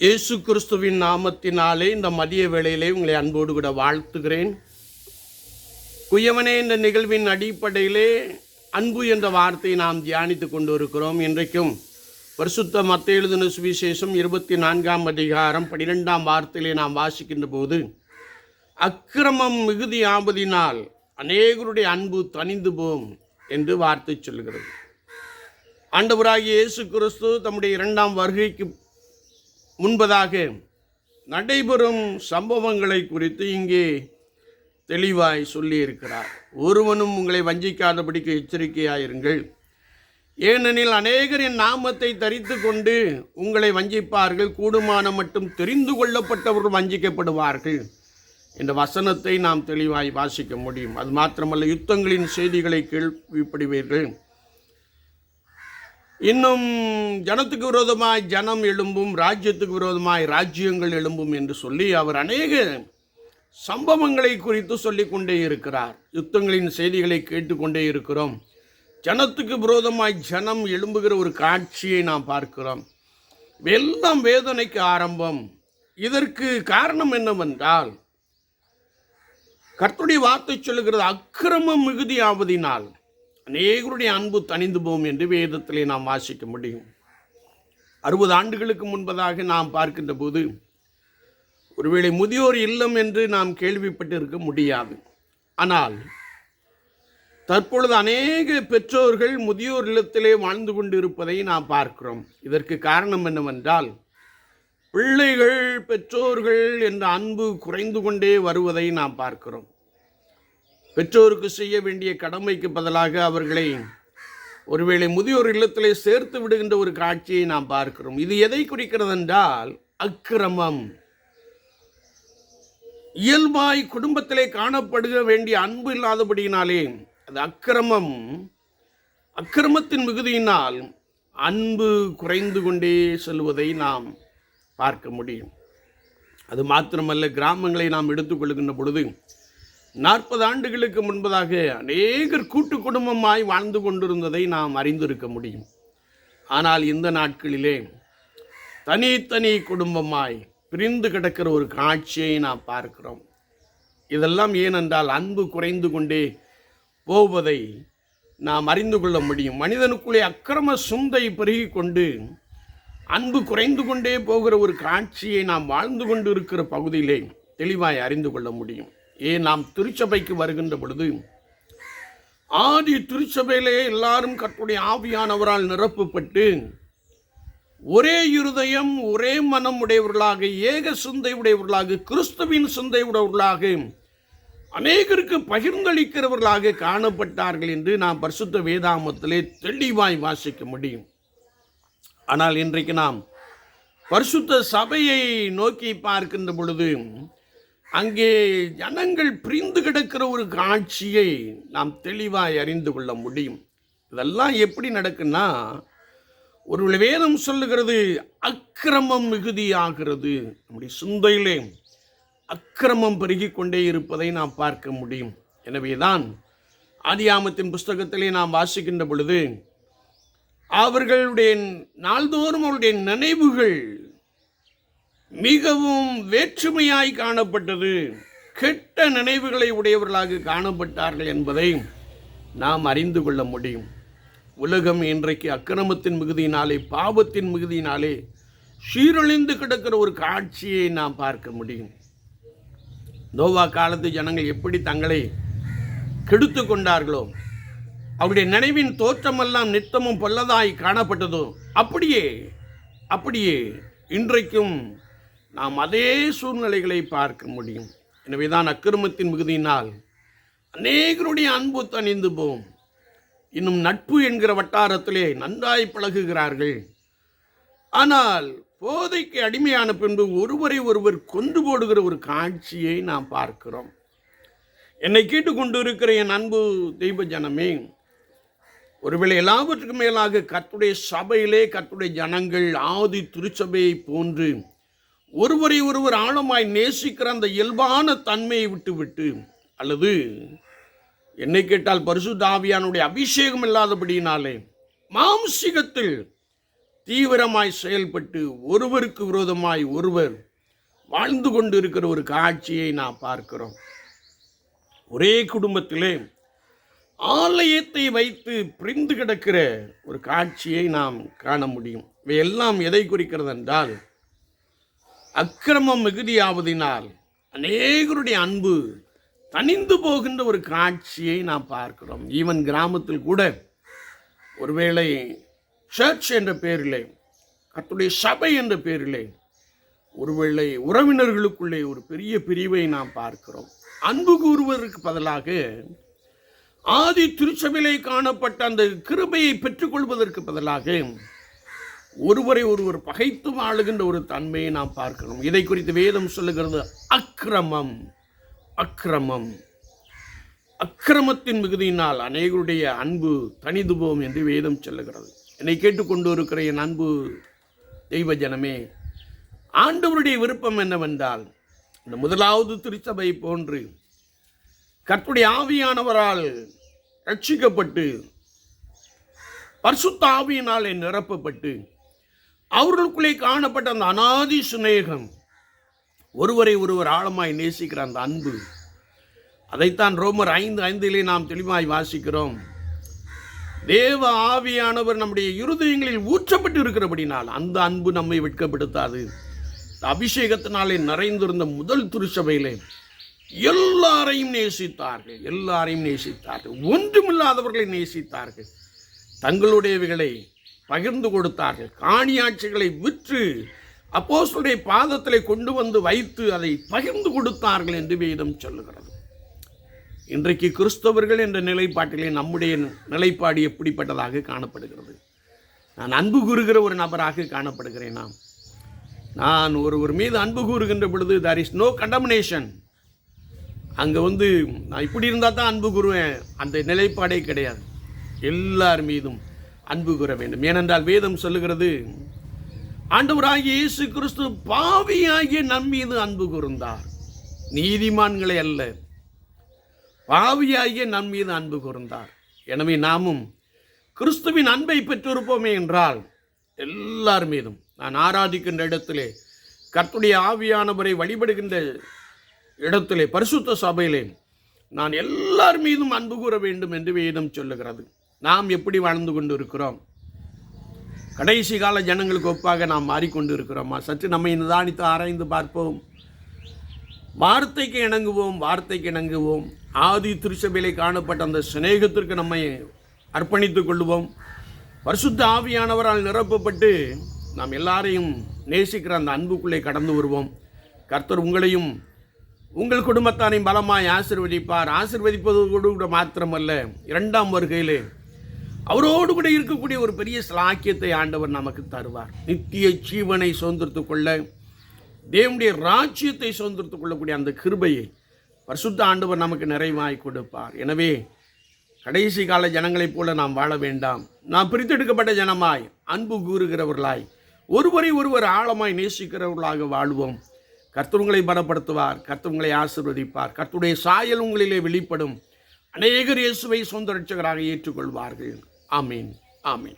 இயேசு கிறிஸ்துவின் நாமத்தினாலே இந்த மதிய வேளையிலே உங்களை அன்போடு கூட வாழ்த்துகிறேன். குயவனே இந்த நிகழ்வின் அடிப்படையிலே அன்பு என்ற வார்த்தையை நாம் தியானித்து கொண்டு இருக்கிறோம் இன்றைக்கும் பரிசுத்த மத்த எழுதின சுவிசேஷம் இருபத்தி நான்காம் அதிகாரம் பனிரெண்டாம் வார்த்தையிலே நாம் வாசிக்கின்ற போது அக்கிரமம் மிகுதி ஆபதினால் அநேகருடைய அன்பு தணிந்து போம் என்று வார்த்தை சொல்கிறது. ஆண்டவராகிய இயேசு கிறிஸ்து தம்முடைய இரண்டாம் வருகைக்கு முன்பதாக நடைபெறும் சம்பவங்களை குறித்து இங்கே தெளிவாய் சொல்லியிருக்கிறார். ஒருவனும் உங்களை வஞ்சிக்காதபடிக்கு எச்சரிக்கையாயிருங்கள். ஏனெனில் அநேகர் என் நாமத்தை தரித்து கொண்டு உங்களை வஞ்சிப்பார்கள். கூடுமான மட்டும் தெரிந்து கொள்ளப்பட்டவர்கள் வஞ்சிக்கப்படுவார்கள் என்ற வசனத்தை நாம் தெளிவாய் வாசிக்க முடியும். அது மாத்திரமல்ல யுத்தங்களின் செய்திகளை கேள்விப்படுவீர்கள். இன்னும் ஜனத்துக்கு விரோதமாய் ஜனம் எழும்பும் ராஜ்யத்துக்கு விரோதமாய் ராஜ்யங்கள் எழும்பும் என்று சொல்லி அவர் அநேக சம்பவங்களை குறித்து சொல்லிக்கொண்டே இருக்கிறார். யுத்தங்களின் செய்திகளை கேட்டுக்கொண்டே இருக்கிறோம். ஜனத்துக்கு விரோதமாய் ஜனம் எழும்புகிற ஒரு காட்சியை நாம் பார்க்கிறோம். எல்லாம் வேதனைக்கு ஆரம்பம். இதற்கு காரணம் என்னவென்றால் கர்த்துடைய வார்த்தை சொல்லுகிறது அக்கிரமம் மிகுதியாவதினால். அநேகருடைய அன்பு தணிந்து போகும் என்று வேதத்திலே நாம் வாசிக்க முடியும். அறுபது ஆண்டுகளுக்கு முன்பதாக நாம் பார்க்கின்ற போது ஒருவேளை முதியோர் இல்லம் என்று நாம் கேள்விப்பட்டிருக்க முடியாது. ஆனால் தற்பொழுது அநேக பெற்றோர்கள் முதியோர் இல்லத்திலே வாழ்ந்து கொண்டிருப்பதை நாம் பார்க்கிறோம். இதற்கு காரணம் என்னவென்றால் பிள்ளைகள் பெற்றோர்கள் என்ற அன்பு குறைந்து கொண்டே வருவதை நாம் பார்க்கிறோம். பெற்றோருக்கு செய்ய வேண்டிய கடமைக்கு பதிலாக அவர்களை ஒருவேளை முதியோர் இல்லத்திலே சேர்த்து விடுகின்ற ஒரு காட்சியை நாம் பார்க்கிறோம். இது எதை குறிக்கிறது என்றால் அக்கிரமம். இயல்பாய் குடும்பத்திலே காணப்படுக வேண்டிய அன்பு இல்லாதபடியினாலே அது அக்கிரமம். அக்கிரமத்தின் மிகுதியினால் அன்பு குறைந்து கொண்டே செல்வதை நாம் பார்க்க முடியும். அது மாத்திரமல்ல கிராமங்களை நாம் எடுத்துக்கொள்கின்ற பொழுது நாற்பது ஆண்டுகளுக்கு முன்பதாக அநேகர் கூட்டு குடும்பமாய் வாழ்ந்து கொண்டிருந்ததை நாம் அறிந்திருக்க முடியும். ஆனால் இந்த நாட்களிலே தனித்தனி குடும்பமாய் பிரிந்து கிடக்கிற ஒரு காட்சியை நாம் பார்க்கிறோம். இதெல்லாம் ஏனென்றால் அன்பு குறைந்து கொண்டே போவதை நாம் அறிந்து கொள்ள முடியும். மனிதனுக்குள்ளே அக்கிரம சுந்தை பெருகி கொண்டு அன்பு குறைந்து கொண்டே போகிற ஒரு காட்சியை நாம் வாழ்ந்து கொண்டு இருக்கிற பகுதியிலே தெளிவாய் அறிந்து கொள்ள முடியும். ஏன் நாம் திருச்சபைக்கு வருகின்ற பொழுது ஆதி திருச்சபையிலேயே எல்லாரும் கற்றுடைய ஆவியானவரால் நிரப்பப்பட்டு ஒரே இருதயம் ஒரே மனம் உடையவர்களாக ஏக சிந்தை உடையவர்களாக கிறிஸ்துவின் சிந்தை உடையவர்களாக அநேகருக்கு பகிர்ந்தளிக்கிறவர்களாக காணப்பட்டார்கள் என்று நாம் பரிசுத்த வேதாமத்திலே தெளிவாய் வாசிக்க முடியும். ஆனால் இன்றைக்கு நாம் பரிசுத்த சபையை நோக்கி பார்க்கின்ற பொழுது அங்கே ஜனங்கள் பிரிந்து கிடக்கிற ஒரு காட்சியை நாம் தெளிவாய் அறிந்து கொள்ள முடியும். இதெல்லாம் எப்படி நடக்குன்னா ஒரு வேதம் சொல்லுகிறது அக்கிரமம் மிகுதியாகிறது. நம்முடைய சிந்தையிலே அக்கிரமம் பெருகி கொண்டே இருப்பதை நாம் பார்க்க முடியும். எனவேதான் ஆதியாமத்தின் புஸ்தகத்திலே நாம் வாசிக்கின்ற பொழுது அவர்களுடைய நாள்தோறும் அவருடைய நினைவுகள் மிகவும் வேற்றுமையாய் காணப்பட்டது. கெட்ட நினைவுகளை உடையவர்களாக காணப்பட்டார்கள் என்பதை நாம் அறிந்து கொள்ள முடியும். உலகம் இன்றைக்கு அக்கிரமத்தின் மிகுதியினாலே பாவத்தின் மிகுதியினாலே சீரழிந்து கிடக்கிற ஒரு காட்சியை நாம் பார்க்க முடியும். நோவா காலத்து ஜனங்கள் எப்படி தங்களை கெடுத்து கொண்டார்களோ அவருடைய நினைவின் தோற்றமெல்லாம் நித்தமும் பொல்லதாய் காணப்பட்டதோ அப்படியே அப்படியே இன்றைக்கும் நாம் அதே சூழ்நிலைகளை பார்க்க முடியும். எனவேதான் அக்கிரமத்தின் மிகுதியினால் அநேகருடைய அன்பு தணிந்து போம். இன்னும் நட்பு என்கிற வட்டாரத்திலே நன்றாய் பழகுகிறார்கள். ஆனால் போதைக்கு அடிமையான பின்பு ஒருவரை ஒருவர் கொண்டு போடுகிற ஒரு காட்சியை நாம் பார்க்கிறோம். என்னை கேட்டுக்கொண்டு இருக்கிற என் அன்பு தெய்வ ஜனமே ஒருவேளை எல்லாவற்றுக்கும் மேலாக கத்துடைய சபையிலே கத்துடைய ஜனங்கள் ஆதி திருச்சபையை போன்று ஒருவரை ஒருவர் ஆழமாய் நேசிக்கிற அந்த இயல்பான தன்மையை விட்டுவிட்டு அல்லது என்னை கேட்டால் பரிசு தாவியானுடைய அபிஷேகம் இல்லாதபடியினாலே மாம்சிகத்தில் தீவிரமாய் செயல்பட்டு ஒருவருக்கு விரோதமாய் ஒருவர் வாழ்ந்து கொண்டு இருக்கிற ஒரு காட்சியை நாம் பார்க்கிறோம். ஒரே குடும்பத்திலே ஆலயத்தை வைத்து பிரிந்து கிடக்கிற ஒரு காட்சியை நாம் காண முடியும். இவையெல்லாம் எதை குறிக்கிறது என்றால் அக்கிரமம் மிகுதியாவதினால் அநேகருடைய அன்பு தனிந்து போகின்ற ஒரு காட்சியை நாம் பார்க்கிறோம். ஈவன் கிராமத்தில் கூட ஒருவேளை சர்ச் என்ற பெயரிலே கத்துடைய சபை என்ற பெயரிலே ஒருவேளை உறவினர்களுக்குள்ளே ஒரு பெரிய பிரிவை நாம் பார்க்கிறோம். அன்பு கூறுவதற்கு பதிலாக ஆதி திருச்சபையிலே காணப்பட்ட அந்த கிருபையை பெற்றுக்கொள்வதற்கு பதிலாக ஒருவரை ஒருவர் பகைத்து வாழுகின்ற ஒரு தன்மையை நாம் பார்க்கிறோம் இதை குறித்து வேதம் சொல்லுகிறது அக்கிரமம் அக்கிரமம். அக்கிரமத்தின் மிகுதியினால் அநேகருடைய அன்பு தனிது போம் என்று வேதம் சொல்லுகிறது. என்னை கேட்டுக்கொண்டு இருக்கிற என் அன்பு தெய்வ ஜனமே ஆண்டவருடைய விருப்பம் என்னவென்றால் இந்த முதலாவது திருச்சபை போன்று கற்புடைய ஆவியானவரால் ரட்சிக்கப்பட்டு பர்சுத்த ஆவியினாலே நிரப்பப்பட்டு அவர்களுக்குள்ளே காணப்பட்ட அந்த அனாதி சுநேகம். ஒருவரை ஒருவர் ஆழமாய் நேசிக்கிற அந்த அன்பு. அதைத்தான் ரோமர் ஐந்து ஐந்திலே நாம் தெளிவாய் வாசிக்கிறோம். தேவ ஆவியானவர் நம்முடைய இருதயங்களில் ஊற்றப்பட்டு இருக்கிறபடினால் அந்த அன்பு நம்மை வெட்கப்படுத்தாது. அபிஷேகத்தினாலே நிறைந்திருந்த முதல் திருச்சபையிலே எல்லாரையும் நேசித்தார்கள் எல்லாரையும் நேசித்தார்கள். ஒன்றுமில்லாதவர்களை நேசித்தார்கள். தங்களுடையவைகளை பகிர்ந்து கொடுத்தார்கள். காணியாட்சிகளை விற்று அப்போஸ்தலருடைய பாதத்தில் கொண்டு வந்து வைத்து அதை பகிர்ந்து கொடுத்தார்கள் என்று வேதம் சொல்லுகிறது. இன்றைக்கு கிறிஸ்தவர்கள் என்ற நிலைப்பாட்டிலே நம்முடைய நிலைப்பாடு எப்படிப்பட்டதாக காணப்படுகிறது? நான் அன்பு கூறுகிற ஒரு நபராக காணப்படுகிறேன் நான். ஒருவர் மீது அன்பு கூறுகின்ற பொழுது தர் இஸ் நோ கண்டமினேஷன் அங்கே வந்து நான் இப்படி இருந்தால் தான் அன்பு கூறுவேன். அந்த நிலைப்பாடே கிடையாது. எல்லார் மீதும். அன்பு கூற வேண்டும். ஏனென்றால் வேதம் சொல்லுகிறது ஆண்டவராகிய இயேசு கிறிஸ்து பாவியாகிய நம்மீது அன்பு கூர்ந்தார். நீதிமான்களை அல்ல பாவியாகிய நம்மீது அன்பு கூர்ந்தார். எனவே நாமும் கிறிஸ்துவின் அன்பை பெற்றிருப்போமே என்றால் எல்லார் மீதும் நான் ஆராதிக்கின்ற இடத்திலே கர்த்துடைய ஆவியானவரை வழிபடுகின்ற இடத்திலே பரிசுத்த சபையிலே நான் எல்லார் மீதும் அன்பு கூற வேண்டும் என்று வேதம் சொல்லுகிறது. நாம் எப்படி வாழ்ந்து கொண்டு இருக்கிறோம் கடைசி கால ஜனங்களுக்கு ஒப்பாக நாம் மாறிக்கொண்டு இருக்கிறோமா சற்று நம்மை நிதானித்து ஆராய்ந்து பார்ப்போம். வார்த்தைக்கு இணங்குவோம் வார்த்தைக்கு இணங்குவோம். ஆதி திருச்சபையிலே காணப்பட்ட அந்த சிநேகத்திற்கு நம்மை அர்ப்பணித்துக் கொள்வோம் பரிசுத்த ஆவியானவரால் நிரப்பப்பட்டு நாம் எல்லாரையும் நேசிக்கிற அந்த அன்புக்குள்ளே கடந்து வருவோம். கர்த்தர் உங்களையும் உங்கள் குடும்பத்தாரையும் பலமாய் ஆசிர்வதிப்பார். ஆசிர்வதிப்பது கூட மாத்திரமல்ல இரண்டாம் வருகையிலே அவரோடு கூட இருக்கக்கூடிய ஒரு பெரிய ஸ்லாக்கியத்தை ஆண்டவர் நமக்கு தருவார். நித்திய ஜீவனை சுதந்திரத்து கொள்ள தேவனுடைய ராஜ்யத்தை சுதந்திரத்து கொள்ளக்கூடிய அந்த கிருபையை பரிசுத்த ஆண்டவர் நமக்கு நிறைவாய் கொடுப்பார். எனவே கடைசி கால ஜனங்களைப் போல நாம் வாழ வேண்டாம். நாம் பிரித்தெடுக்கப்பட்ட ஜனமாய் அன்பு கூறுகிறவர்களாய் ஒருவரை ஒருவர் ஆழமாய் நேசிக்கிறவர்களாக வாழ்வோம். கர்த்தவங்களை பலப்படுத்துவார் கர்த்தவங்களை ஆசிர்வதிப்பார் கர்த்துடைய சாயல் உங்களிலே வெளிப்படும். அநேகர் இயேசுவை சொந்த ரட்சகராக ஏற்றுக்கொள்வார்கள். আমিন আমিন